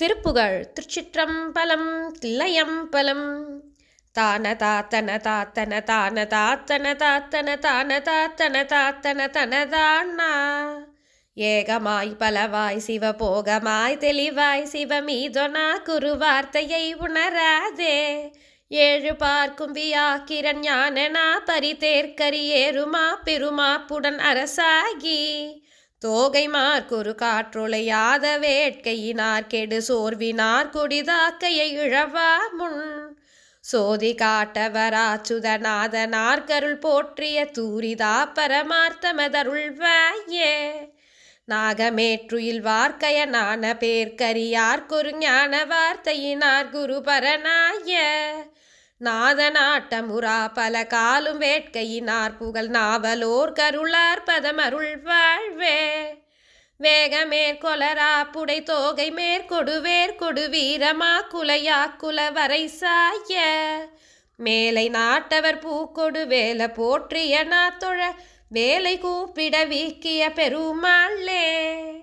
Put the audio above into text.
திருப்புகழ் திருச்சிற்றம்பலம் தில்லையம்பலம். தான தாத்தன தாத்தன தான தாத்தன தாத்தன தான தாத்தன தாத்தன தனதாண்ணா ஏகமாய் பலவாய் சிவபோகமாய் தெளிவாய் சிவமீதொனா குரு வார்த்தையை உணராதே. ஏழு பார்க்கும் வியாக்கிரன் ஞானனா பரிதேற்கரி ஏறுமா பெருமாப்புடன் அரசாகி. தோகைமார் குறு காற்றுளையாத வேட்கையினார் கெடு சோர்வினார் கொடிதாக்கையை இழவா முன். சோதி காட்டவராச்சுதநாதனார் கருள் போற்றிய தூரிதா பரமார்த்தமதருள்வாயே. நாகமேற்றுயில் வார்க்கைய நான பேர்க்கரியார் கொரு ஞான வார்த்தையினார் குரு பரநாய நாதநாட்டமுரா பல காலும் வேட்கையினார் புகழ் நாவலோர் கருளார் பதமருள் வாழ்வே. வேகமேற்கொலரா புடை தோகை மேற்கொடுவேர் கொடு வீரமா குலையா குலவரை சாய. மேலை நாட்டவர் பூக்கொடு வேல போற்றிய நாத்தொழ வேலை கூப்பிட வீக்கிய பெருமாளே.